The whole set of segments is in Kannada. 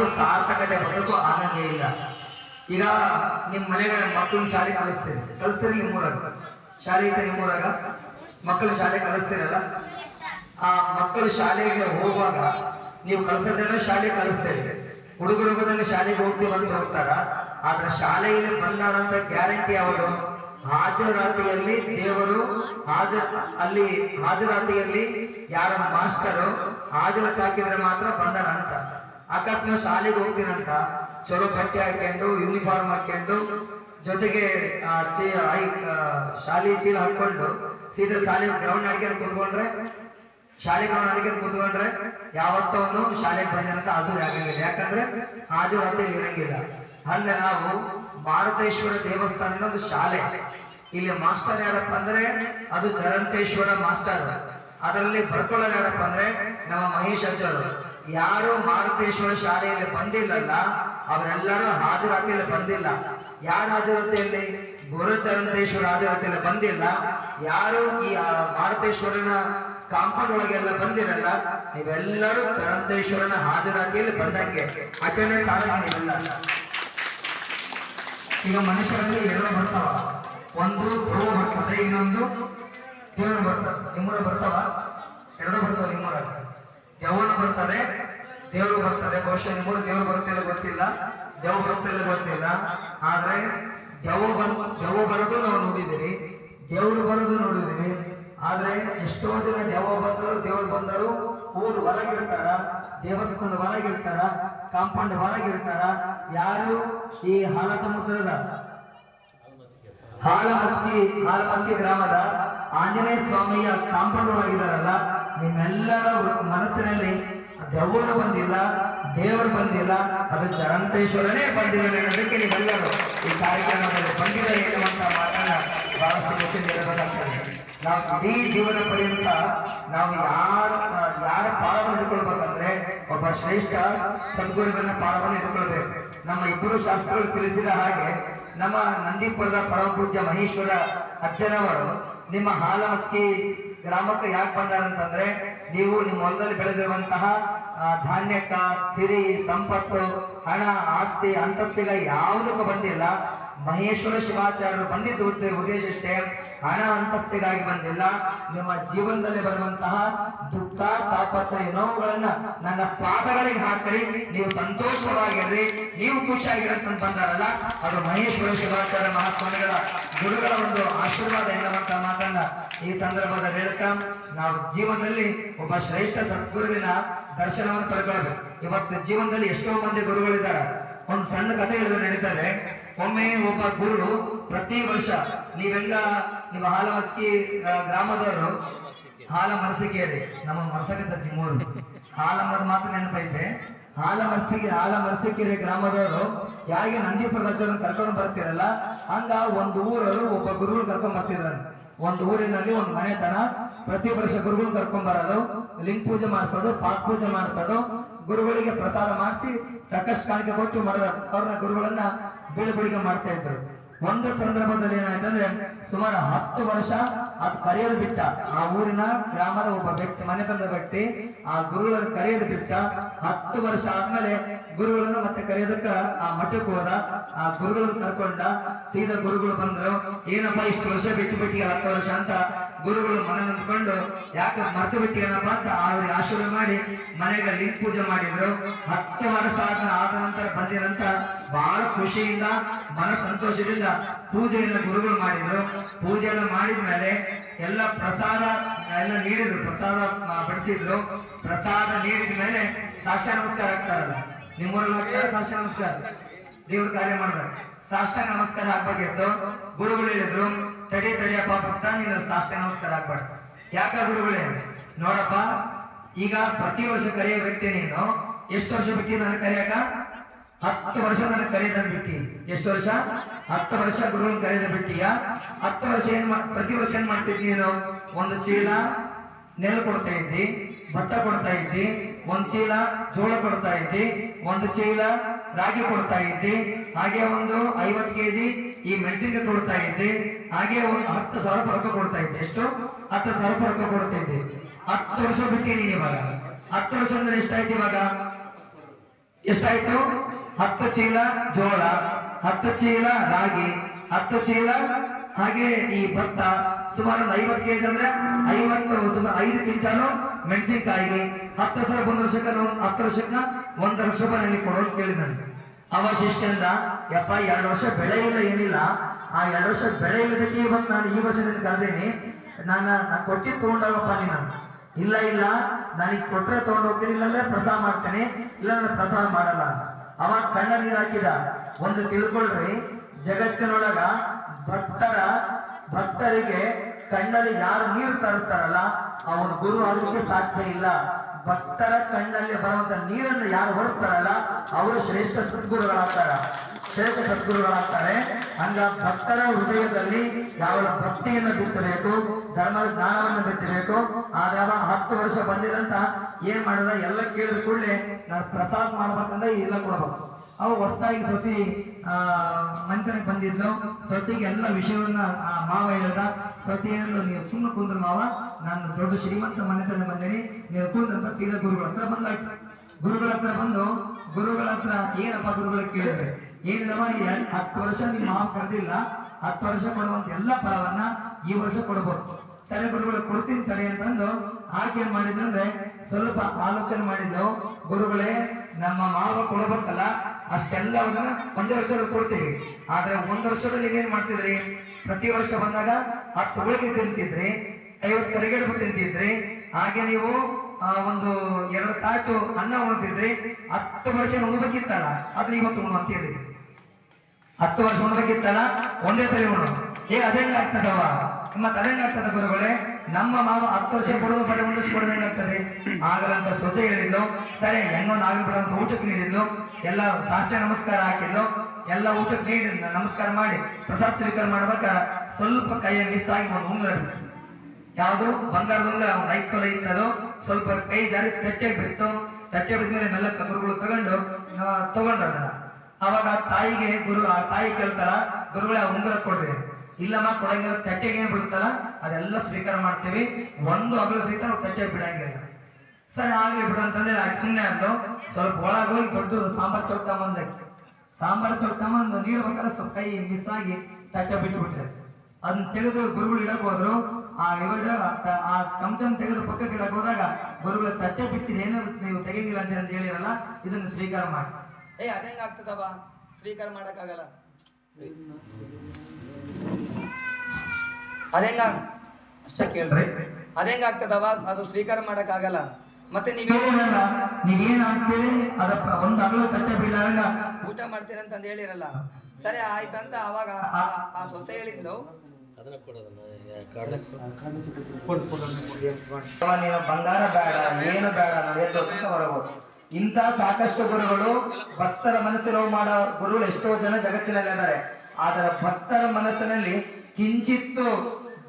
ಯಾವತ್ತೂ ಸಾರ್ಥಕತೆ ಬದುಕು ಆನಂದ ಇಲ್ಲ. ಈಗ ನಿಮ್ಮ ಮನೆಗಳ ಮಕ್ಕಳು ಶಾಲೆ ಕಲಿಸ್ತೇನೆ ಕಲಿಸ್ತೀರಿ ನಿಮ್ಮ ಮೂರಾಗ ಶಾಲೆ ಐತೆ ನಿಮ್ಮೂರಾಗ ಮಕ್ಕಳು ಶಾಲೆ ಕಲಿಸ್ತೇನಲ್ಲ ಆ ಮಕ್ಕಳು ಶಾಲೆಗೆ ಹೋಗುವಾಗ ನೀವು ಕಳಿಸೋದೇನೋ ಶಾಲೆ ಕಳಿಸ್ತೇವೆ ಹುಡುಗರು ಹೋಗೋದನ್ನ ಶಾಲೆಗೆ ಹೋಗ್ತೀವಿ ಅಂತ ಹೋಗ್ತಾರ. ಆದ್ರೆ ಶಾಲೆಯಲ್ಲಿ ಬಂದಾರಂತ ಗ್ಯಾರಂಟಿ ಅವರು ಹಾಜರಾತಿಯಲ್ಲಿ ದೇವರು, ಹಾಜ ಅಲ್ಲಿ ಹಾಜರಾತಿಯಲ್ಲಿ ಯಾರ ಮಾಸ್ಟರು ಹಾಜರಾತಿ ಹಾಕಿದ್ರೆ ಮಾತ್ರ ಬಂದಾರ ಅಂತ. ಅಕಸ್ಮಾತ್ ಶಾಲೆಗೆ ಹೋಗ್ತೀನಂತ ಚಲೋ ಬಟ್ಟೆ ಹಾಕೊಂಡು ಯೂನಿಫಾರ್ಮ್ ಹಾಕೊಂಡು ಜೊತೆಗೆ ಶಾಲೆ ಚೀಲ ಹಾಕೊಂಡು ಸೀದಾ ಶಾಲೆ ಗ್ರೌಂಡ್ ಅಡಿಗೆ ಕುತ್ಕೊಂಡ್ರೆ, ಶಾಲೆ ಗ್ರೌಂಡ್ ಅಡಿಗೆ ಕೂತ್ಕೊಂಡ್ರೆ ಯಾವತ್ತವನು ಶಾಲೆಗೆ ಬಂದಿರಂತ ಹಾಜರು ಆಗಂಗಿಲ್ಲ. ಯಾಕಂದ್ರೆ ಹಾಜರಾತಿಯಲ್ಲಿ ಇರಂಗಿಲ್ಲ. ಹಂಗ ನಾವು ಭಾರತೇಶ್ವರ ದೇವಸ್ಥಾನ ಅನ್ನೋದು ಶಾಲೆ. ಇಲ್ಲಿ ಮಾಸ್ಟರ್ ಯಾರಪ್ಪ ಅಂದ್ರೆ ಅದು ಚರಂತೇಶ್ವರ ಮಾಸ್ಟರ್ ಅದರಲ್ಲಿ ಬರ್ಕೊಳ್ಳೋರು ಯಾರಪ್ಪ ಅಂದ್ರೆ ನಮ್ಮ ಮಹೇಶ್ ಅಜ್ಜರು. ಯಾರು ಮಾರುತೇಶ್ವರ ಶಾಲೆಯಲ್ಲಿ ಬಂದಿಲ್ಲಲ್ಲ, ಅವರೆಲ್ಲರೂ ಹಾಜರಾತಿಯಲ್ಲಿ ಬಂದಿಲ್ಲ. ಯಾರು ಹಾಜರಾತಿಯಲ್ಲಿ? ಗುರುಚರಂತೇಶ್ವರ ಹಾಜರಾತಿಯಲ್ಲಿ ಬಂದಿಲ್ಲ. ಯಾರು ಈ ಮಾರುತೇಶ್ವರನ ಕಾಂಪೌಂಡ್ ಒಳಗೆಲ್ಲ ಬಂದಿರಲ್ಲ. ನೀವೆಲ್ಲರೂ ಚರಂತೇಶ್ವರನ ಹಾಜರಾತಿಯಲ್ಲಿ ಬಂದಂಗೆ. ಅಟೆಂಡೆನ್ಸ್ ಆಗಂಗಿಲ್ಲ ಈಗ ಮನುಷ್ಯರಲ್ಲಿ ಎರಡು ಬರ್ತಾವ. ಒಂದು ಧ್ರುವ ಬರ್ತದೆ, ಇನ್ನೊಂದು ದೇವರು ಬರ್ತದೆ. ನಿಮ್ಮೂರ ಬರ್ತಾವ? ಎರಡು ಬರ್ತಾವ ನಿಮ್ಮೂರ ದೆವ್ವನು ಬರ್ತದೆ? ದೇವರು ಬರ್ತದೆ. ಬಹುಶಃ ನಿಮ್ಮೂರು ದೇವರು ಬರ್ತಿಲ್ಲ ಗೊತ್ತಿಲ್ಲ. ಯಾವ ಬರ್ತಿಲ್ಲ ಗೊತ್ತಿಲ್ಲ. ಆದ್ರೆ ಯಾವ ಬಂದು ಯಾವ ಬರೋದು ನಾವು ನೋಡಿದ್ದೀವಿ ದೇವರು ಬರೋದು ನೋಡಿದಿರಿ ಆದ್ರೆ ಎಷ್ಟೋ ಜನ ದೆವ್ವ ಬಂದರು, ದೇವರು ಬಂದರು, ಊರು ಹೊರಗಿರ್ತಾರ, ದೇವಸ್ಥಾನದ ಹೊರಗಿರ್ತಾರ, ಕಾಂಪೌಂಡ್ ಹೊರಗಿರ್ತಾರ, ಯಾರು ಈ ಹಾಲ ಸಮುದ್ರದ ಹಾಲಮಸ್ಕಿ ಹಾಲಮಸ್ಕಿ ಗ್ರಾಮದ ಆಂಜನೇಯ ಸ್ವಾಮಿಯ ಕಾಂಪೌಂಡ್ ಆಗಿದ್ದಾರಲ್ಲ ನಿಮ್ಮೆಲ್ಲರ ಮನಸ್ಸಿನಲ್ಲಿ ದೆವ್ವರು ಬಂದಿಲ್ಲ, ದೇವರು ಬಂದಿಲ್ಲ, ಅದು ಚರಂತೇಶ್ವರನೇ ಬಂದಿದ್ದಾನೆ ಅನ್ನೋದಕ್ಕೆ ನೀವೆಲ್ಲರೂ ಈ ಕಾರ್ಯಕ್ರಮದಲ್ಲಿ ಬಂದಿದ್ದಾರೆ ಎನ್ನುವಂತ ಮಾತನ್ನ ಬಹಳಷ್ಟು ಖುಷಿ ನೀಡಬೇಕಾಗ್ತದೆ ನಾವು ಇಡೀ ಜೀವನ ಪರ್ಯಂತ ನಾವು ಯಾರು, ಯಾರ ಪಾಲವನ್ನು ಇಟ್ಟುಕೊಳ್ಬೇಕಂದ್ರೆ ಒಬ್ಬ ಶ್ರೇಷ್ಠ ಸದ್ಗುರುವಿನ ಪಾಲವನ್ನು ಇಟ್ಕೊಳ್ಬೇಕು. ನಮ್ಮ ಇಬ್ಬರು ಶಾಸ್ತ್ರಗಳು ತಿಳಿಸಿದ ಹಾಗೆ ನಮ್ಮ ನಂದೀಪುರದ ಪರಮಪೂಜ್ಯ ಮಹೇಶ್ವರ ಅಜ್ಜನವರು ನಿಮ್ಮ ಹಾಲಮಸ್ಕಿ ಗ್ರಾಮಕ್ಕೆ ಯಾಕೆ ಬಂದಾರಂತಂದ್ರೆ ನೀವು ನಿಮ್ಮ ಹೊಲದಲ್ಲಿ ಬೆಳೆದಿರುವಂತಹ ಆ, ಧಾನ್ಯಕ್ಕ ಸಿರಿ ಸಂಪತ್ತು ಹಣ ಆಸ್ತಿ ಅಂತಸ್ತಿಗ ಯಾವುದಕ್ಕೂ ಬಂದಿಲ್ಲ. ಮಹೇಶ್ವರ ಶಿವಾಚಾರ್ಯರು ಬಂದಿದ್ದು ಉದ್ದ- ಉದ್ದೇಶ ಇಷ್ಟೇ. ಹಣ ಅಂತಸ್ತಿಗಾಗಿ ಬಂದಿಲ್ಲ. ನಿಮ್ಮ ಜೀವನದಲ್ಲಿ ಬರುವಂತಹ ದುಃಖ, ತಾಪತ್ರಯ ನೋವುಗಳನ್ನ ನನ್ನ ಪಾದಗಳಿಗೆ ಹಾಕಿರಿ. ನೀವು ಸಂತೋಷವಾಗಿರ್ರಿ. ನೀವು ಖುಷಿಯಾಗಿರತ್ತಂತ ಬಂದಾರಲ್ಲ ಅದು ಮಹೇಶ್ವರ ಶಿವಾಚಾರ್ಯ ಮಹಾಸ್ವಾಮಿಗಳ ಗುರುಗಳ ಒಂದು ಆಶೀರ್ವಾದ ಎನ್ನುವಂತ ಮಾತನ್ನ ಈ ಸಂದರ್ಭದಲ್ಲಿ ಹೇಳ್ತಾ ನಾವು ಜೀವನದಲ್ಲಿ ಒಬ್ಬ ಶ್ರೇಷ್ಠ ಸದ್ಗುರುವಿನ ದರ್ಶನವನ್ನು ಪಡ್ಕೊಳ್ಬೇಕು. ಇವತ್ತು ಜೀವನದಲ್ಲಿ ಎಷ್ಟೋ ಮಂದಿ ಗುರುಗಳಿದ್ದಾರೆ. ಒಂದು ಸಣ್ಣ ಕಥೆ ಹೇಳಿದ್ರೆ ನಡೀತಾರೆ ಒಮ್ಮೆ ಒಬ್ಬ ಗುರು ಪ್ರತಿ ವರ್ಷ ನೀವೆಲ್ಲ ನಿಮ್ಮ ಹಾಲಮಸ್ಕಿ ಗ್ರಾಮದವರು ಹಾಲ ಮರಸಿಕೆಯಲ್ಲಿ ನಮ್ಮ ಮರಸಕತ್ತೈತಿ ಮೂರು ಹಾಲಮ್ಮದ ಮಾತ್ರ ನೆನಪೈತೆ. ಹಾಲ ಮರಸಿಗೆ ಹಾಲ ಮರಸಿಕೆರೆ ಗ್ರಾಮದವರು. ಯಾಕೆ ನಂದಿ ಪ್ರದರ್ಶನ ಕರ್ಕೊಂಡು ಬರ್ತಿರಲ್ಲ, ಹಂಗ ಒಂದು ಊರವರು ಒಬ್ಬ ಗುರುಗಳು ಕರ್ಕೊಂಡ್ ಬರ್ತಿದ್ರ. ಒಂದು ಊರಿನಲ್ಲಿ ಒಂದು ಮನೆತನ, ಪ್ರತಿ ವರ್ಷ ಗುರುಗಳು ಕರ್ಕೊಂಡ್ ಬರೋದು, ಲಿಂಗ ಪೂಜೆ ಮಾಡಿಸೋದು ಪಾತ್ ಪೂಜೆ ಮಾಡಿಸೋದು, ಗುರುಗಳಿಗೆ ಪ್ರಸಾದ ಮಾಡಿಸಿ, ತಕ್ಕಷ್ಟು ಕಾಣಿಕೆ ಕೊಟ್ಟು ಮಾಡಿದ ಅವ್ರನ್ನ ಗುರುಗಳನ್ನ ಬೀಳುಬಳಿಗೆ ಮಾಡ್ತಾ ಇದ್ರು. ಒಂದು ಸಂದರ್ಭದಲ್ಲಿ ಏನಾಯ್ತಂದ್ರೆ ಸುಮಾರು ಹತ್ತು ವರ್ಷ ಅದು ಕರೆಯೋದು ಬಿಟ್ಟ. ಆ ಊರಿನ ಗ್ರಾಮದ ಒಬ್ಬ ವ್ಯಕ್ತಿ, ಮನೆ ತಂದ ವ್ಯಕ್ತಿ, ಆ ಗುರುಗಳನ್ನು ಕರೆಯೋದು ಬಿಟ್ಟ. ಹತ್ತು ವರ್ಷ ಆದ್ಮೇಲೆ ಗುರುಗಳನ್ನು ಮತ್ತೆ ಕರೆಯೋದಕ್ಕ ಆ ಮಠಕ್ಕೆ ಹೋದ. ಆ ಗುರುಗಳನ್ನು ಕರ್ಕೊಂಡ, ಸೀದಾ ಗುರುಗಳು ಬಂದ್ರು, ಏನಪ್ಪಾ ಇಷ್ಟು ವರ್ಷ ಬಿಟ್ಟು ಬಿಟ್ಟಿಗೆ ಹತ್ತು ವರ್ಷ ಅಂತ ಗುರುಗಳು ಮನೆ ನಂದ್ಕೊಂಡು ಯಾಕೆ ಮರ್ತು ಬಿಟ್ಟಿಯನಪ್ಪ ಅಂತ ಅವ್ರಿಗೆ ಆಶೀರ್ವಾದ ಮಾಡಿ ಮನೆಗೆ ಲಿಂಗ ಪೂಜೆ ಮಾಡಿದ್ರು. ಹತ್ತು ವರ್ಷ ಆದ ಆದ ನಂತರ ಬಂದಿರಂತ ಬಹಳ ಖುಷಿಯಿಂದ, ಮನ ಸಂತೋಷದಿಂದ ಪೂಜೆಯನ್ನು ಗುರುಗಳು ಮಾಡಿದ್ರು. ಪೂಜೆಯನ್ನು ಮಾಡಿದ್ಮೇಲೆ ಎಲ್ಲ ಪ್ರಸಾದ ಎಲ್ಲ ನೀಡಿದ್ರು, ಪ್ರಸಾದ ಬಡಿಸಿದ್ರು. ಪ್ರಸಾದ ನೀಡಿದ ಮೇಲೆ ಸಾಕ್ಷ ನಮಸ್ಕಾರ ಆಗ್ತಾರಲ್ಲ, ನಿಮ್ಮೂರಲ್ಲಿ ಆಗ್ತಾರೆ ಸಾಕ್ಷ ನಮಸ್ಕಾರ? ದೇವ್ರ ಕಾರ್ಯ ಮಾಡಿದ್ರು ಸಾಷ್ಟಾಂಗ ನಮಸ್ಕಾರ ಆಗ್ಬೇಕಿತ್ತು. ಗುರುಗಳು ಹೇಳಿದ್ರು ತಡಿ ತಡಿಯಪ್ಪ ಭಕ್ತ, ನೀನು ಸಾಷ್ಟಾಂಗ ನಮಸ್ಕಾರ ಆಗ್ಬಾರ್ದು ಯಾಕ ಗುರುಗಳೇ? ನೋಡಪ್ಪ, ಈಗ ಪ್ರತಿ ವರ್ಷ ಕರೆಯ ವ್ಯಕ್ತಿ ನೀನು. ಎಷ್ಟು ವರ್ಷ ಬಿಟ್ಟಿ ನನ್ನ ಕರೆಯಕ? ಹತ್ತು ವರ್ಷ ನನ್ನ ಕರೆಯದ ಬಿಟ್ಟಿ. ಎಷ್ಟು ವರ್ಷ? ಹತ್ತು ವರ್ಷ ಗುರುಗಳನ್ನ ಕರೆಯದ ಬಿಟ್ಟಿಯ? ಹತ್ತು ವರ್ಷ ಏನ್ ಪ್ರತಿ ವರ್ಷ ಏನ್ ಮಾಡ್ತಿದ್ದಿ ನೀನು? ಒಂದು ಚೀಲ ನೆಲ್ಲು ಕೊಡ್ತಾ ಇದ್ದಿ ಭತ್ತ ಕೊಡ್ತಾ ಇದ್ದಿ, ಒಂದ್ ಚೀಲ ಜೋಳ ಕೊಡ್ತಾ ಇದ್ದಿ, ಒಂದು ಚೀಲ ರಾಗಿ ಕೊಡ್ತಾ ಇದ್ದಿ, ಹಾಗೆ ಒಂದು ಐವತ್ತು ಕೆಜಿ ಈ ಮೆಣಸಿನಕಾಯಿ ಕೊಡ್ತಾ ಇದ್ದೆ. ಹಾಗೆ ಹತ್ತು ಸಾವಿರ ರೊಕ್ಕ ಕೊಡ್ತಾ ಇದ್ದೆ. ಎಷ್ಟು? ಹತ್ತು ಸಾವಿರ ರೊಕ್ಕ ಕೊಡ್ತಾ ಇದ್ದೆ. ಹತ್ತು ವರ್ಷ ಬಿಟ್ಟಿನಿ ಇವಾಗ. ಹತ್ತು ವರ್ಷ ಅಂದ್ರೆ ಎಷ್ಟಾಯ್ತು ಇವಾಗ? ಎಷ್ಟಾಯ್ತು? ಹತ್ತು ಚೀಲ ಜೋಳ, ಹತ್ತು ಚೀಲ ರಾಗಿ, ಹತ್ತು ಚೀಲ ಹಾಗೆ ಈ ಭತ್ತ, ಸುಮಾರು ಒಂದು ಐವತ್ತು ಕೆಜಿ ಅಂದ್ರೆ ಐವತ್ತು, ಸುಮಾರು ಐದು ಕ್ವಿಂಟಾಲು ಮೆಣಸಿನಕಾಯಿಗೆ ಹತ್ತು ಸಾವಿರ ಒಂದು ವರ್ಷಕ್ಕ, ಹತ್ತು ವರ್ಷಕ್ಕ ಒಂದು ಲಕ್ಷ ರೂಪಾಯಿ ನನಗೆ ಕೊಡೋದು ಕೇಳಿದ್ದಾನೆ ಅವ ಶಿಷ್ಯಂದ ಯಪ್ಪ, ಎರಡು ವರ್ಷ ಬೆಳೆ ಇಲ್ಲ, ಏನಿಲ್ಲ. ಆ ಎರಡು ವರ್ಷ ಬೆಳೆ ಇಲ್ಲದಕ್ಕೆ ಇವತ್ತು ನಾನು ಈ ವರ್ಷ ನಿನ್ ಕರೆದೇನಿ. ನಾನು ನಾನು ಕೊಟ್ಟಿದ್ದು ತಗೊಂಡೋಗಪ್ಪ ನೀನು. ಇಲ್ಲ ಇಲ್ಲ, ನನಗೆ ಕೊಟ್ಟರೆ ತಗೊಂಡು ಹೋಗ್ತೀನಿ ಇಲ್ಲಾಂದ್ರೆ ಪ್ರಸಾದ ಮಾಡ್ತೇನೆ, ಇಲ್ಲ ನಾನು ಪ್ರಸಾದ ಮಾಡಲ್ಲ. ಅವ ಕಣ್ಣ ನೀರು ಹಾಕಿದ. ಒಂದು ತಿಳ್ಕೊಳ್ರಿ, ಜಗತ್ತಿನೊಳಗ ಭಕ್ತರ, ಭಕ್ತರಿಗೆ ಕಣ್ಣಲ್ಲಿ ಯಾರು ನೀರು ತರಿಸ್ತಾರಲ್ಲ ಅವನು ಗುರು ಅದಕ್ಕೆ ಸಾಧ್ಯ ಇಲ್ಲ. ಭಕ್ತರ ಕಣ್ಣಲ್ಲಿ ಬರುವಂತ ನೀರನ್ನು ಯಾರು ಹೊರಿಸ್ತಾರಲ್ಲ, ಅವರು ಶ್ರೇಷ್ಠ ಸದ್ಗುರುಗಳಾಗ್ತಾರ. ಶ್ರೇಷ್ಠ ಸದ್ಗುರುಗಳಾಗ್ತಾರೆ. ಹಂಗ ಭಕ್ತರ ಹೃದಯದಲ್ಲಿ ಯಾವ ಭಕ್ತಿಯನ್ನು ಬಿತ್ತಬೇಕು, ಧರ್ಮದ ಜ್ಞಾನವನ್ನು ಬಿತ್ತಬೇಕು ಆದ್ರೆ ಹತ್ತು ವರ್ಷ ಬಂದಿದಂತ ಏನ್ ಮಾಡಿದ ಎಲ್ಲ ಕೇಳಿದ ಕೂಡಲೇ ನಾನು ಪ್ರಸಾದ ಮಾಡ್ಬೇಕಂದ್ರೆ ಇಲ್ಲ ಕೊಡಬೇಕು. ಅವ ಹೊಸದಾಗಿ ಸೊಸಿ ಆ ಮಂತನಕ್ಕೆ ಬಂದಿದ್ಲು. ಸೊಸೆಗೆ ಎಲ್ಲ ವಿಷಯವನ್ನ ಆ ಮಾವ ಹೇಳ್ದ. ಸೊಸಿ ನೀವು ಸುಮ್ಮನೆ ಕುಂದ್ರ ಮಾವ, ನಾನು ದೊಡ್ಡ ಶ್ರೀಮಂತ ಮನೆತನ ಬಂದೇನೆ. ನೀವು ಕುಂದ್ರಂತ ಸೀದಾ ಗುರುಗಳ ಹತ್ರ ಬಂದಾಯ್ತು. ಗುರುಗಳ ಹತ್ರ ಬಂದು, ಗುರುಗಳ ಹತ್ರ ಏನಪ್ಪ ಗುರುಗಳ ಕೇಳಿದ್ರೆ? ಏನಿಲ್ಲವ ಹತ್ತು ವರ್ಷ ನಿಮ್ಮ ಮಾವ ಕರೆದಿಲ್ಲ. ಹತ್ತು ವರ್ಷ ಕೊಡುವಂತ ಎಲ್ಲ ಫಲವನ್ನ ಈ ವರ್ಷ ಕೊಡ್ಬೋದು. ಸರಿ ಗುರುಗಳು, ಕೊಡ್ತೀನಿ ತಡೆ ಅಂತಂದು ಆಕೆ ಏನ್ ಸ್ವಲ್ಪ ಆಲೋಚನೆ ಮಾಡಿದ್ದು ಗುರುಗಳೇ, ನಮ್ಮ ಮಾವ ಕೊಡಬೇಕಲ್ಲ, ಅಷ್ಟೆಲ್ಲವನ್ನ ಒಂದೇ ವರ್ಷದಲ್ಲಿ ಕೊಡ್ತೀವಿ. ಆದ್ರೆ ಒಂದ್ ವರ್ಷದಲ್ಲಿ ಏನೇನ್ ಮಾಡ್ತಿದ್ರಿ? ಪ್ರತಿ ವರ್ಷ ಬಂದಾಗ ಹತ್ತು ಹೋಳಿಗೆ ತಿಂತಿದ್ರಿ, ಐವತ್ತು ಕರಿಗಡುಬು ತಿಂತಿದ್ರಿ. ಹಾಗೆ ನೀವು ಒಂದು ಎರಡು ತಾಟು ಅನ್ನ ಉಣ್ತಿದ್ರಿ. ಹತ್ತು ವರ್ಷ ಉಣ್ಬೇಕಿತ್ತಲ್ಲ ಆದ್ರೆ ಇವತ್ತು ಉಣ್ಣು ಅಂತ ಹೇಳಿ ಹತ್ತು ವರ್ಷ ಉಣ್ಬೇಕಿತ್ತಲ್ಲ, ಒಂದೇ ಸರಿ ಉಣ್ಣು ಏ ಅದೇ ಆಗ್ತದವ ಮತ್ತೆ ತಲೆನಾಗ್ತದೆ ಗುರುಗಳೇ? ನಮ್ಮ ಮಾವ ಹತ್ತು ವರ್ಷ ಕೊಡೋದು ಬರೀ ಒಂದು ಹೆಂಗಾಗ್ತದೆ ಆಗಲಂತ ಸೊಸೆ ಹೇಳಿದ್ಲು, ಸರಿ, ಹೆಣ್ಣು ನಾವಿ ಬಿಡುವಂತ ಊಟಕ್ಕೆ ನೀಡಿದ್ಲು, ಎಲ್ಲ ಸಾಕ್ಷ್ಯ ನಮಸ್ಕಾರ ಹಾಕಿದ್ಲು, ಎಲ್ಲ ಊಟಕ್ಕೆ ನೀಡಿ, ನಮಸ್ಕಾರ ಮಾಡಿ, ಪ್ರಸಾದ ಸ್ವೀಕಾರ ಮಾಡ್ಬೇಕ? ಸ್ವಲ್ಪ ಕೈಯಲ್ಲಿ ಮಿಸ್ ಆಗಿ ಒಂದು ಉಂಗುರ. ಯಾವುದು? ಬಂಗಾರದ ಉಂಗುರ ಐಕೊಲ ಇತ್ತದು, ಸ್ವಲ್ಪ ಕೈ ಜಾರಿ ತಚ್ಚೆ ಬಿತ್ತು ತಚ್ಚೆ ಬಿದ್ದ ಮೇಲೆ ಮೆಲ್ಲ ಗುರುಗಳು ತಗೊಂಡು ತಗೊಂಡ್ರು ಅವಾಗ ತಾಯಿಗೆ ಗುರು, ಆ ತಾಯಿ ಕೇಳ್ತಾಳ, ಗುರುಗಳೇ ಉಂಗುರ ಕೊಡ್ರಿ ಇಲ್ಲಮ್ಮ ಕೊಡಗಿರೋ ತಟ್ಟೆಗೆ ಏನ್ ಬಿಡುತ್ತಲ್ಲ ಅದೆಲ್ಲ ಸ್ವೀಕಾರ ಮಾಡ್ತೀವಿ. ಒಂದು ಅಗಲು ಸಹಿತ ನಾವು ತಟ್ಟೆ ಬಿಡಂಗಿಲ್ಲ. ಸರಿ ಆಗ್ಲಿ ಬಿಡು ಅಂತಂದ್ರೆ ಆಕೆ ಸುಮ್ಮನೆ ಅಂದು ಸ್ವಲ್ಪ ಒಳಗೆ ಹೋಗಿ ದೊಡ್ಡ ಸಾಂಬಾರ್ ಚೌಕ ಬಂದ ಸಾಂಬಾರ್ ಚೌಕ ನೀರು ಬೇಕಾದ್ರೆ ಸ್ವಲ್ಪ ಕೈ ಮಿಸ್ ಆಗಿ ತಟ್ಟೆ ಬಿಟ್ಟು ಬಿಟ್ರೆ ಅದನ್ನ ತೆಗೆದು ಗುರುಗಳು ಇಡಕ್ ಹೋದ್ರು. ಆ ಇವಾಗ ಆ ಚಮಚಮ್ ತೆಗೆದು ಪಕ್ಕಕ್ಕೆ ಇಡಕ್ ಹೋದಾಗ ಗುರುಗಳು ತಟ್ಟೆ ಬಿಟ್ಟಿದೆ ಏನು ನೀವು ತೆಗಿಂಗಿಲ್ಲ ಅಂತ ಅಂತ ಹೇಳಿರಲ್ಲ ಇದನ್ನು ಸ್ವೀಕಾರ ಮಾಡಿ. ಏ ಅದೇಂಗ ಆಗ್ತದವ? ಸ್ವೀಕಾರ ಮಾಡಕ್ಕಾಗಲ್ಲ. ಅದೇಂಗ? ಅಷ್ಟ ಕೇಳ್ರಿ. ಅದೇಂಗ ಆಗ್ತದವ ಅದು ಸ್ವೀಕಾರ ಮಾಡಕ್ಕಾಗಲ್ಲ. ಮತ್ತೆ ನೀವೇನಲ್ಲ ನೀವೇನ್ ಆಗ್ತೀರಿ ಅದ ಒಂದು ಅಗಲು ತಟ್ಟೆ ಬೀಳ ಊಟ ಮಾಡ್ತೀರಂತ ಅಂತ ಹೇಳಿರಲ್ಲ. ಸರಿ ಆಯ್ತಂತ ಅವಾಗ ಆ- ಆ ಸೊಸೆ ಹೇಳಿದ್ಲು. ಅದನ್ನ ಕೊಡೋದನ್ನ ಕಾರಣ ಅವ ನೀನು ಬಂಗಾರ ಬೇಡ ಏನು ಬೇಡ ನಾವು ಎದ್ದು ಒಪ್ಪಿಕ ಬರಬಹುದು ಇಂಥ ಸಾಕಷ್ಟು ಗುರುಗಳು ಭಕ್ತರ ಮನಸ್ಸು ನೋವು ಮಾಡೋ ಗುರುಗಳು ಎಷ್ಟೋ ಜನ ಜಗತ್ತಿನಲ್ಲಿ ಇದ್ದಾರೆ ಆದರೆ ಭಕ್ತರ ಮನಸ್ಸಿನಲ್ಲಿ ಕಿಂಚಿತ್ತು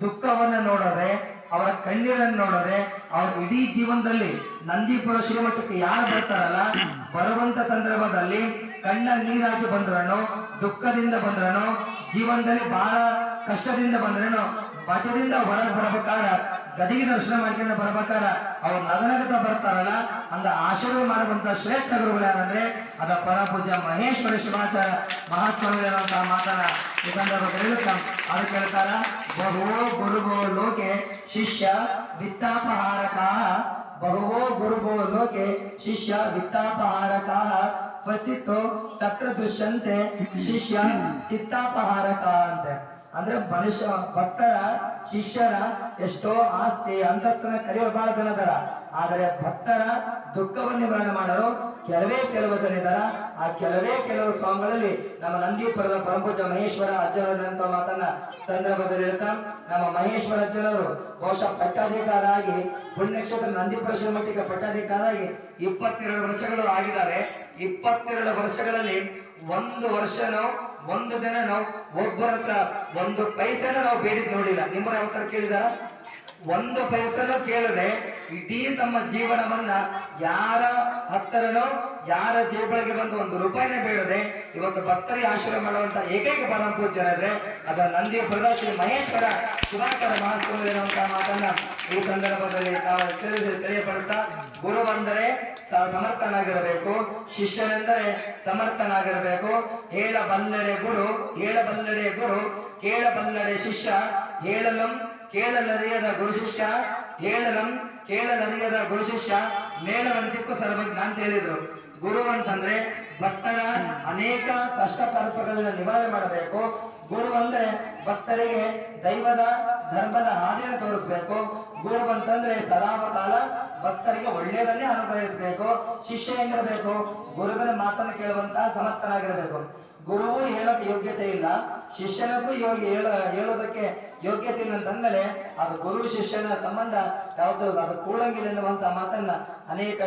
ದುಃಖವನ್ನ ನೋಡದೆ, ಅವರ ಕಣ್ಣೀರನ್ನು ನೋಡದೆ, ಅವ್ರ ಇಡೀ ಜೀವನದಲ್ಲಿ ನಂದಿಪುರ ಶ್ರೀಮಠಕ್ಕೆ ಯಾರು ಬರ್ತಾರಲ್ಲ? ಬರುವಂತ ಸಂದರ್ಭದಲ್ಲಿ ಕಣ್ಣ ನೀರಾಗಿ ಬಂದ್ರನು, ದುಃಖದಿಂದ ಬಂದ್ರನು, ಜೀವನದಲ್ಲಿ ಬಹಳ ಕಷ್ಟದಿಂದ ಬಂದ್ರೇನು ಮಠದಿಂದ ಹೊರಗೆ ಬರಬೇಕಾರ ಗದಿಗೆ ದರ್ಶನ ಮಾಡ್ಕೊಂಡು ಬರ್ಬೇಕಾರ ಅವ್ರು ನಗನಗತ ಬರ್ತಾರಲ್ಲ, ಅಂದ ಆಶೀರ್ವಾದ ಮಾಡುವಂತ ಶ್ರೇಷ್ಠ ಗುರುಗಳು ಯಾರಂದ್ರೆ, ಅದ ಪರಪೂಜ್ಯ ಮಹೇಶ್ವರ ಶಿವಾಚಾರ ಮಹಾಸ್ವಾಮಿಗಳಂತ ಮಾತನ್ನ ಈ ಸಂದರ್ಭದಲ್ಲಿ ಅದು ಅದಕ್ಕೆ ಹೇಳ್ತಾರ ಬಹುವೋ ಗುರುಗೋ ಲೋಕೆ ಶಿಷ್ಯ ವಿತ್ತಾಪಹಾರಕ ಬಹುವೋ ಗುರುಗೋ ಲೋಕೆ ಶಿಷ್ಯ ವಿತ್ತಾಪಹಾರಕ ಕ್ವಚಿತ್ತು ತತ್ರ ದುಷ್ಯಂತೆ ಶಿಷ್ಯ ಚಿತ್ತಾಪಹಾರಕ ಅಂತೆ. ಅಂದ್ರೆ ಮನುಷ್ಯ, ಭಕ್ತರ, ಶಿಷ್ಯರ ಎಷ್ಟೋ ಆಸ್ತಿ, ಅಂತಸ್ತನ ಕಲಿಯೋರು ಬಹಳ ಜನ ಇದಾರ. ಆದರೆ ಭಕ್ತರ ದುಃಖವನ್ನು ನಿವಾರಣೆ ಮಾಡಲು ಕೆಲವೇ ಕೆಲವು ಜನ ಇದಾರ. ಆ ಕೆಲವೇ ಕೆಲವು ಸ್ವಾಮಿಗಳಲ್ಲಿ ನಮ್ಮ ನಂದೀಪುರದ ಪರಮಪೂಜ ಮಹೇಶ್ವರ ಅಜ್ಜನವರಂತ ಮಾತನ್ನ ಸಂದರ್ಭದಲ್ಲಿ ಹೇಳ್ತಾ, ನಮ್ಮ ಮಹೇಶ್ವರ ಅಜ್ಜನವರು ಬಹುಶಃ ಪಟ್ಟಾಧಿಕಾರ ಆಗಿ ಪುಣ್ಯಕ್ಷೇತ್ರ ನಂದೀಪುರ ಶ್ರೀಮಠಕ್ಕೆ ಪಟ್ಟಾಧಿಕಾರ ಆಗಿ ಇಪ್ಪತ್ತೆರಡು ವರ್ಷಗಳು ಆಗಿದ್ದಾರೆ. ಇಪ್ಪತ್ತೆರಡು ವರ್ಷಗಳಲ್ಲಿ ಒಂದು ವರ್ಷನೋ ಒಂದು ದಿನನೋ ಒಬ್ಬರ ಹತ್ರ ಒಂದು ಪೈಸೆನ ನಾವು ಬೇಡಿದ್ ನೋಡಿಲ್ಲ. ನಿಮ್ಮ ಯಾವ ತರ ಕೇಳಿದಾರ? ಒಂದು ಪೈಸನು ಕೇಳದೆ ಇಡೀ ತಮ್ಮ ಜೀವನವನ್ನ ಯಾರ ಹತ್ತರನೋ ಯಾರ ಜೇಬಳಿಗೆ ಬಂದು ಒಂದು ರೂಪಾಯಿನ ಬೇಡದೆ ಇವತ್ತು ಭಕ್ತರಿಗೆ ಆಶ್ರಯ ಮಾಡುವಂತ ಏಕೈಕ ಪರಮ ಪೂಜ್ಯರಾದ್ರೆ ಅದ ನಂದಿ ಪ್ರದರ್ಶನ ಮಹೇಶ್ವರ ಶುಭಾಚಾರ ಮಹಾಸ್ವಾಮಿ ಮಾತನ್ನ ಈ ಸಂದರ್ಭದಲ್ಲಿ ನಾವು ಗುರು ಬಂದರೆ ಸಮರ್ಥನಾಗಿರಬೇಕು. ಶಿಷ್ಯನೆಂದರೆ ಸಮರ್ಥನಾಗಿರಬೇಕು. ಹೇಳಬಲ್ಲಡೆ ಗುರು ಹೇಳಬಲ್ಲಡೆ ಗುರು, ಕೇಳಬಲ್ಲಡೆ ಶಿಷ್ಯ, ಹೇಳಲಂ ಕೇಳಲರಿಯದ ಗುರು ಶಿಷ್ಯ, ಹೇಳಲಂ ಕೇಳಲರಿಯದ ಗುರು ಶಿಷ್ಯ, ಮೇಳವಂತಿಕ್ಕೂ ಸರ್ವಜ್ಞ ಅಂತ ಹೇಳಿದ್ರು. ಗುರು ಅಂತಂದ್ರೆ ಭಕ್ತರ ಅನೇಕ ಕಷ್ಟ ಕಲ್ಪಗಳನ್ನ ನಿವಾರಣೆ ಮಾಡಬೇಕು. ಗುರು ಅಂದ್ರೆ ಭಕ್ತರಿಗೆ ದೈವದ, ಧರ್ಮದ ಹಾದಿಯನ್ನು ತೋರಿಸ್ಬೇಕು. ಗುರು ಅಂತಂದ್ರೆ ಸದಾವ ಕಾಲ ಭಕ್ತರಿಗೆ ಒಳ್ಳೆಯದನ್ನೇ ಅನುಗ್ರಹಿಸಬೇಕು. ಶಿಷ್ಯ ಹೆಂಗಿರಬೇಕು ಗುರುಗಳ ಮಾತನ್ನು ಕೇಳುವಂತಹ ಸಮರ್ಥನಾಗಿರಬೇಕು ಗುರುವು ಹೇಳೋಕೆ ಯೋಗ್ಯತೆ ಇಲ್ಲ. ಶಿಷ್ಯನಿಗೂ ಹೇಳ, ಹೇಳೋದಕ್ಕೆ ಯೋಗ್ಯತೆ ಇಲ್ಲ ಅಂತಂದ್ಮೇಲೆ ಅದು ಗುರು ಶಿಷ್ಯನ ಸಂಬಂಧ ಯಾವುದು ಅದು ಕೂಡಂಗಿಲ್ಲ ಎನ್ನುವಂತ ಮಾತನ್ನ ಅನೇಕ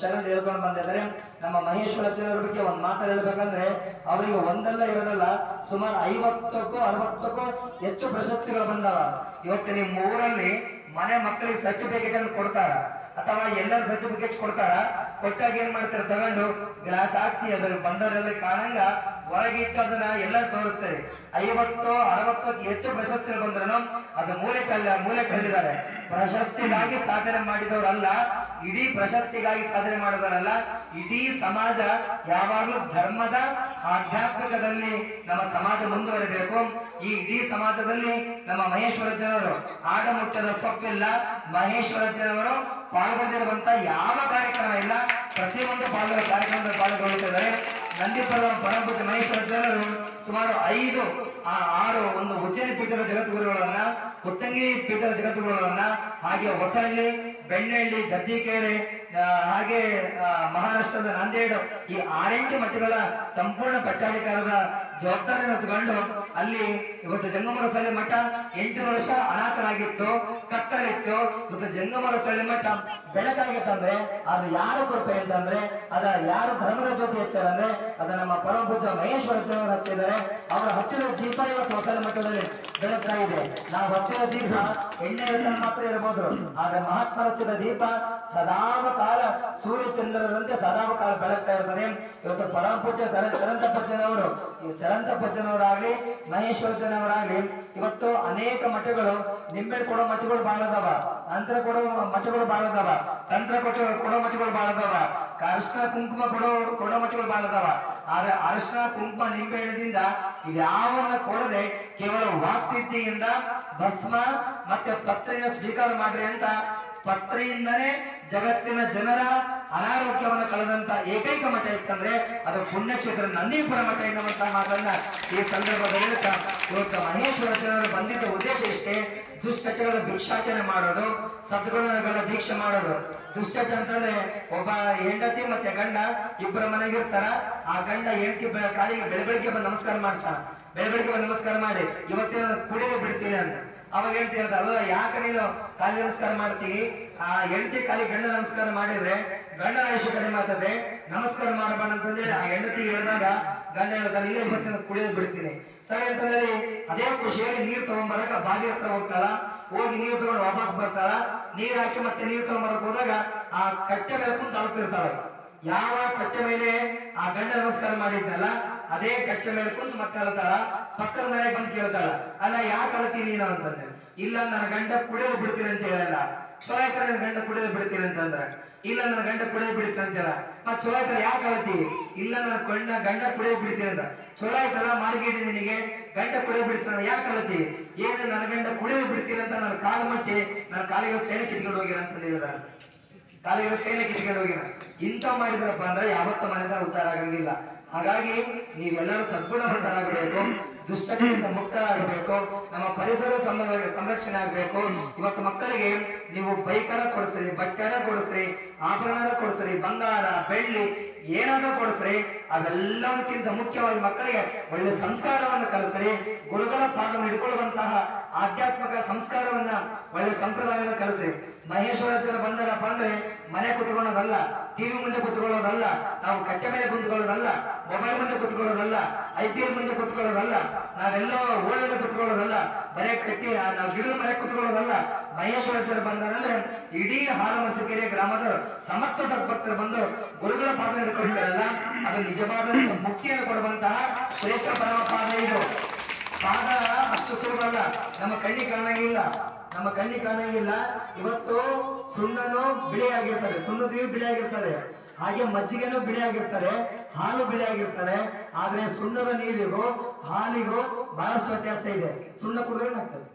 ಶರಣರು ಹೇಳ್ಕೊಂಡು ಬಂದಿದ್ದಾರೆ. ನಮ್ಮ ಮಹೇಶ್ವರ ಬಗ್ಗೆ ಒಂದು ಮಾತು ಹೇಳ್ಬೇಕಂದ್ರೆ, ಅವರಿಗೆ ಒಂದಲ್ಲ ಎರಡಲ್ಲ, ಸುಮಾರು ಐವತ್ತಕ್ಕೂ ಅರವತ್ತಕ್ಕೂ ಹೆಚ್ಚು ಪ್ರಶಸ್ತಿಗಳು ಬಂದವ. ಇವತ್ತು ನಿಮ್ಮ ಊರಲ್ಲಿ ಮನೆ ಮಕ್ಕಳಿಗೆ ಸರ್ಟಿಫಿಕೇಟ್ ಅನ್ನು ಕೊಡ್ತಾರ? ಅಥವಾ ಎಲ್ಲರೂ ಸರ್ಟಿಫಿಕೇಟ್ ಕೊಡ್ತಾರ? ಕೊಟ್ಟಾಗ ಏನ್ ಮಾಡ್ತಾರೆ ತಗೊಂಡು ಗ್ಲಾಸ್ ಹಾಕ್ಸಿ ಅದ್ರ ಬಂದವರೆಲ್ಲ ಕಾಣಂಗ, ಹೊರಗಿಟ್ಟು ಅದನ್ನ ಎಲ್ಲರೂ ತೋರಿಸ್ತಾರೆ. ಐವತ್ತು, ಅರವತ್ತಕ್ಕೆ ಹೆಚ್ಚು ಪ್ರಶಸ್ತಿಗಳು ಬಂದ್ರು ಅದು ಮೂಲೆ ಕಲ್ಲ, ಮೂಲೆ ಕಲ್ಲಿದ್ದಾರೆ ಪ್ರಶಸ್ತಿಗಾಗಿ ಸಾಧನೆ ಮಾಡಿದವರಲ್ಲ, ಇಡೀ ಪ್ರಶಸ್ತಿಗಾಗಿ ಸಾಧನೆ ಮಾಡಿದವರಲ್ಲ, ಇಡೀ ಸಮಾಜ ಯಾವಾಗಲೂ ಧರ್ಮದ ಆಧ್ಯಾತ್ಮಿಕದಲ್ಲಿ ನಮ್ಮ ಸಮಾಜ ಮುಂದುವರಿಬೇಕು. ಈ ಇಡೀ ಸಮಾಜದಲ್ಲಿ ನಮ್ಮ ಮಹೇಶ್ವರ ಜನರು ಆಡಮುಟ್ಟದ ಸೊಪ್ಪಿಲ್ಲ. ಮಹೇಶ್ವರ ಜನರು ಪಾಲ್ಗೊಂಡಿರುವಂತ ಯಾವ ಕಾರ್ಯಕ್ರಮ ಇಲ್ಲ. ಪ್ರತಿಯೊಂದು ಪಾಲ್ಗೊಳ್ಳುವ ಕಾರ್ಯಕ್ರಮದಲ್ಲಿ ಪಾಲ್ಗೊಳ್ಳುತ್ತಿದ್ದಾರೆ. ನಂದಿಪುರ ಪರಂಪತಿ ಮಹೇಶ್ವರ ಜನರು ಸುಮಾರು ಐದು ಆರು ಒಂದು ಉಜ್ಜಯಿನಿ ಪೀಠದ ಜಗದ್ಗುರುಗಳನ್ನ ಉತ್ತಂಗಿ ಪೀಠದ ಜಗದ್ಗುರುಗಳನ್ನ, ಹಾಗೆ ಹೊಸಹಳ್ಳಿ, ಬೆಣ್ಣಹಳ್ಳಿ, ಗದ್ದಿಕೆರೆ ಹಾಗೆ ಮಹಾರಾಷ್ಟ್ರದ ನಂದೇಡು ಈ ಆರೆಂಟು ಮಠಗಳ ಸಂಪೂರ್ಣ ಪಟ್ಟಾಧಿಕಾರದ ಜವಾಬ್ದಾರಿಯನ್ನು ತಗೊಂಡು ಅಲ್ಲಿ ಇವತ್ತು ಜಂಗಮರ ಸಳ್ಳೆ ಮಠ ಎಂಟು ವರ್ಷ ಅನಾಥರಾಗಿತ್ತು ಕತ್ತಲಿತ್ತು ಇವತ್ತು ಜಂಗಮರ ಸಳ್ಳೆ ಮಠ ಬೆಳಕಾಗಿತ್ತಂದ್ರೆ ಅದು ಯಾರ ಕೊರತೆ ಅಂತಂದ್ರೆ, ಅದ ಯಾರು ಧರ್ಮದ ಜ್ಯೋತಿ ಹಚ್ಚಾರಂದ್ರೆ ಅದ ನಮ್ಮ ಪರಮಪೂಜ ಮಹೇಶ್ವರ ಜನರು ಹಚ್ಚಿದ್ದಾರೆ. ಅವರ ಹಚ್ಚಿದ ದೀಪ ಇವತ್ತು ಹೊಸಲ ಮಠದಲ್ಲಿ ಬೆಳಗ್ತಾ ಇದೆ ನಾವು ಹಚ್ಚಿದ ದೀಪ ಎಣ್ಣೆ ಇರುತ್ತಲ್ಲಿ ಮಾತ್ರ ಇರಬಹುದು ಆದ್ರೆ ಮಹಾತ್ಮ ಹಚ್ಚಿದ ದೀಪ ಸದಾವ ಕಾಲ ಸೂರ್ಯ ಚಂದ್ರರಂತೆ ಸದಾವ ಕಾಲ ಬೆಳಗ್ತಾ ಇರ್ತದೆ ಇವತ್ತು ಪರಮಪೂಜ ಚರಂತ ಪಚ್ಚನವರು ಚರಂತಪ್ಪಜ್ಜನವರಾಗ್ಲಿ ಮಹೇಶ್ವರ ಜನವರಾಗ್ಲಿ ಇವತ್ತು ಅನೇಕ ಮಠಗಳು ನಿಂಬೆ ಕೊಡೋ ಮಠಗಳು ಬಾಳದವ ಅದಾವ ತಂತ್ರ ಕೊಡೋ ಮಠಗಳು ಬಾಳದವ ಅದಾವ, ತಂತ್ರ ಕೊಟ್ಟು ಕೊಡೋ ಮಠಗಳು ಬಾಳದವ ಅರಿಶಿನ ಕುಂಕುಮ ಕೊಡೋ ಕೊಡೋ ಮಠಗಳು ಬಾಳದವ ಅದಾವ, ಆದ್ರೆ ಅರಿಶಿನ ಕುಂಕುಮ ನಿಂಬೆ ಹಣ್ಣಿನಿಂದ ಇವ್ಯಾವನ್ನ ಕೊಡದೆ ಕೇವಲ ವಾಕ್ಸಿದ್ಧಿಯಿಂದ ಭಸ್ಮ ಮತ್ತೆ ಪತ್ರೆಯ ಸ್ವೀಕಾರ ಮಾಡ್ರಿ ಅಂತ ಪತ್ರೆಯಿಂದನೇ ಜಗತ್ತಿನ ಜನರ ಅನಾರೋಗ್ಯವನ್ನು ಕಳೆದಂತ ಏಕೈಕ ಮಠ ಇತ್ತಂದ್ರೆ ಅದು ಪುಣ್ಯಕ್ಷೇತ್ರ ನಂದೀಪುರ ಮಠ ಎನ್ನುವಂತಹ ಮಾತನ್ನ ಈ ಸಂದರ್ಭದಲ್ಲಿ ಇವತ್ತು ಮಹೇಶ್ವರ ಜನರು ಬಂದಿದ್ದ ಉದ್ದೇಶ ಇಷ್ಟೇ, ದುಶ್ಚಟಗಳ ಭಿಕ್ಷಾಚನೆ ಮಾಡೋದು, ಸದ್ಗುಣಗಳ ದೀಕ್ಷೆ ಮಾಡೋದು. ದುಶ್ಚಟ ಅಂತಂದ್ರೆ ಒಬ್ಬ ಹೆಂಡತಿ ಮತ್ತೆ ಗಂಡ ಇಬ್ಬರ ಮನೆಗೆ ಇರ್ತಾರ, ಆ ಗಂಡ ಹೆಂಡತಿ ಕಾಲಿಗೆ ಬೆಳ ಬೆಳಿಗ್ಗೆ ಬಂದು ನಮಸ್ಕಾರ ಮಾಡ್ತಾರ ಬೆಳ ಬೆಳಿಗ್ಗೆ ಬಂದು ನಮಸ್ಕಾರ ಮಾಡಿ ಇವತ್ತಿನ ಕುಡಿಯೋ ಬಿಡ್ತೀನಿ ಅಂತ ಅವಾಗ ಹೇಳ್ತಿ ಹೇಳ್ದ ಅಲ್ಲ ಯಾಕೆ ನೀನು ಕಾಲಿ ನಮಸ್ಕಾರ ಮಾಡ್ತೀವಿ ಆ ಹೆಂಡತಿ ಕಾಲಿ ಗಂಡ ನಮಸ್ಕಾರ ಮಾಡಿದ್ರೆ ಗಂಡ ಆಯುಷ್ಯ ಕಡಿಮೆ ಆಗ್ತದೆ, ನಮಸ್ಕಾರ ಮಾಡಬಾರ ಅಂತಂದ್ರೆ ಆ ಹೆಂಡತಿ ಹೇಳಿದಾಗ, ಗಂಡ ಹೇಳ್ತಾರೆ ಇಲ್ಲೇ ಬರ್ತೀನಿ ಕುಡಿಯೋದು ಬಿಡ್ತೀನಿ. ಸರಿ ಅಂತ ಹೇಳಿ ಅದೇ ಖುಷಿಯಲ್ಲಿ ನೀರು ತಗೊಂಡ್ಬರಕ ಬಾವಿ ಹತ್ರ ಹೋಗ್ತಾಳ. ಹೋಗಿ ನೀರು ತಗೊಂಡು ವಾಪಸ್ ಬರ್ತಾಳ. ನೀರ್ ಹಾಕಿ ಮತ್ತೆ ನೀರು ತಗೊಂಡ್ಬರಕ್ ಹೋದಾಗ ಆ ಕಟ್ಟೆ ಮೇಲೆ ಕುಂತು ಯಾವ ಕಟ್ಟೆ ಮೇಲೆ ಆ ಗಂಡ ನಮಸ್ಕಾರ ಮಾಡಿದ್ನಲ್ಲ, ಅದೇ ಕಟ್ಟೆ ಮೇಲೆ ಕುಂತು ಮತ್ತೆ ಅಳ್ತಾಳ. ಪಕ್ಕದ ಮನೆ ಬಂದು ಕೇಳ್ತಾಳ, ಅಲ್ಲ, ಯಾಕೆ ಅಳ್ತೀನಿ ನೀನು? ಅಂತಂದ್ರೆ, ಇಲ್ಲ, ನನ್ನ ಗಂಡ ಕುಡಿಯೋದು ಬಿಡ್ತೀನಿ ಅಂತ ಹೇಳಲ್ಲ. ಚಲೋ ಗಂಡ ಕುಡಿಯೋದು ಬಿಡ್ತೀನಿ ಅಂತಂದ್ರೆ ಇಲ್ಲ ನನ್ನ ಗಂಡ ಕುಡಿಯೋದು ಬಿಡುತ್ತೆ ಅಂತ ಹೇಳ ಮತ್ ಚಲೋ ಆಯ್ತಲ್ಲ, ಯಾಕೆ ಅಳ್ತೀವಿ ಇಲ್ಲ ನನ್ನ ಕಣ್ಣ ಗಂಡ ಕುಡಿಯೋ ಬಿಡ್ತೀನಿ ಅಂತ. ಚಲೋ ಆಯ್ತಲ್ಲ ಮಾರ್ಗೇಟಿ ನಿನಗೆ? ಗಂಡ ಬಿಡುತ್ತೆ ಬಿಡ್ತೀನಿ ಯಾಕೆ ಅಳ್ತೀವಿ ಏನು ನನ್ನ ಗಂಡ ಕುಡಿಯೋ ಬಿಡ್ತೀನಿ ಅಂತ ನನ್ನ ಕಾಲು ಮಟ್ಟಿ ನನ್ನ ಕಾಲಿಗೆ ಚೈನ ಕಿತ್ಕೊಂಡು ಹೋಗಿರ ಅಂತ ಹೇಳಿದ. ಕಾಲಿಗೆ ಚೈನ ಕಿತ್ಕೊಂಡು ಹೋಗಿರ. ಇಂಥ ಮಾಡಿದ್ರಪ್ಪ ಅಂದ್ರೆ ಯಾವತ್ತ ಮನೆಯಿಂದ ಉದ್ಧಾರ ಆಗಂಗಿಲ್ಲ. ಹಾಗಾಗಿ ನೀವೆಲ್ಲರೂ ಸದ್ಗುಣವಂತರಾಗಬೇಕು ದುಷ್ಟತೆಯಿಂದ ಮುಕ್ತರಾಗಬೇಕು, ನಮ್ಮ ಪರಿಸರ ಸಂರ- ಸಂರಕ್ಷಣೆ ಆಗಬೇಕು. ಇವತ್ತು ಮಕ್ಕಳಿಗೆ ನೀವು ಬೈಕರ ಕೊಡಿಸ್ರಿ ಬಟ್ಟೆನ ಕೊಡಿಸ್ರಿ ಆಭರಣ ಕೊಡಿಸ್ರಿ, ಬಂಗಾರ, ಬೆಳ್ಳಿ, ಏನಾದ್ರೂ ಕೊಡಿಸ್ರಿ. ಅವೆಲ್ಲದಕ್ಕಿಂತ ಮುಖ್ಯವಾಗಿ ಮಕ್ಕಳಿಗೆ ಒಳ್ಳೆ ಸಂಸ್ಕಾರವನ್ನು ಕಲಿಸ್ರಿ. ಗುರುಗಳ ಪಾದವನ್ನು ಹಿಡ್ಕೊಳ್ಳುವಂತಹ ಆಧ್ಯಾತ್ಮಿಕ ಸಂಸ್ಕಾರವನ್ನ ಒಳ್ಳೆ ಸಂಪ್ರದಾಯವನ್ನು ಕಲಿಸ್ರಿ. ಮಹೇಶ್ವರ ಜನ ಬಂದಾರಪ್ಪ ಅಂದ್ರೆ ಮನೆ ಕುತ್ಕೊಳ್ಳೋದಲ್ಲ, ಟಿವಿ ಮುಂದೆ ಕುತ್ಕೊಳ್ಳೋದಲ್ಲ ನಾವು ಕಚ್ಚೆ ಮೇಲೆ ಕುತ್ಕೊಳ್ಳೋದಲ್ಲ ಮೊಬೈಲ್ ಮುಂದೆ ಕುತ್ಕೊಳ್ಳೋದಲ್ಲ ಐ ಪಿ ಎಲ್ ಮುಂದೆ ಕುತ್ಕೊಳ್ಳೋದಲ್ಲ, ನಾವೆಲ್ಲೋ ಓಡಾಡ ಕುತ್ಕೊಳ್ಳೋದಲ್ಲ, ಬರೇ ಕಟ್ಟಿ ನಾವು ಗಿಡದ ಮನೆ ಕುತ್ಕೊಳ್ಳೋದಲ್ಲ, ಮಹೇಶ್ವರ ಬಂದ್ರೆ ಇಡೀ ಹಾಲಮಸಕೆರೆ ಗ್ರಾಮದ ಸಮಸ್ತ ಸದ್ಭಕ್ತರು ಬಂದು ಗುರುಗಳ ಪಾದ ಹಿಡ್ಕೊಳ್ತಾರಲ್ಲ, ಅದು ನಿಜವಾದಂತ ಮುಕ್ತಿಯನ್ನು ಕೊಡುವಂತಹ ಶ್ರೇಷ್ಠ ಪರಮಪಾದ ಇದು. ಪಾದ ಅಷ್ಟು ಸುಲಭ ಅಲ್ಲ, ನಮ್ಮ ಕಣ್ಣಿ ಕಾಣಂಗಿಲ್ಲ, ನಮ್ಮ ಕಣ್ಣಿ ಕಾಣಂಗಿಲ್ಲ, ಇವತ್ತು ಸುಣ್ಣನು ಬಿಳಿ ಆಗಿರ್ತದೆ ಸುಣ್ಣದಿಯು ಬಿಳಿ ಆಗಿರ್ತದೆ ಹಾಗೆ ಮಜ್ಜಿಗೆನೂ ಆಗಿರ್ತಾರೆ ಹಾಲು ಬಿಳಿ ಆಗಿರ್ತಾರೆ ಆದ್ರೆ ಸುಣ್ಣದ ನೀರಿಗೂ ಹಾಲಿಗೂ ಬಹಳಷ್ಟು ವ್ಯತ್ಯಾಸ ಇದೆ. ಸುಣ್ಣ ಕುಡಿದ್ರೆ ಏನಾಗ್ತದೆ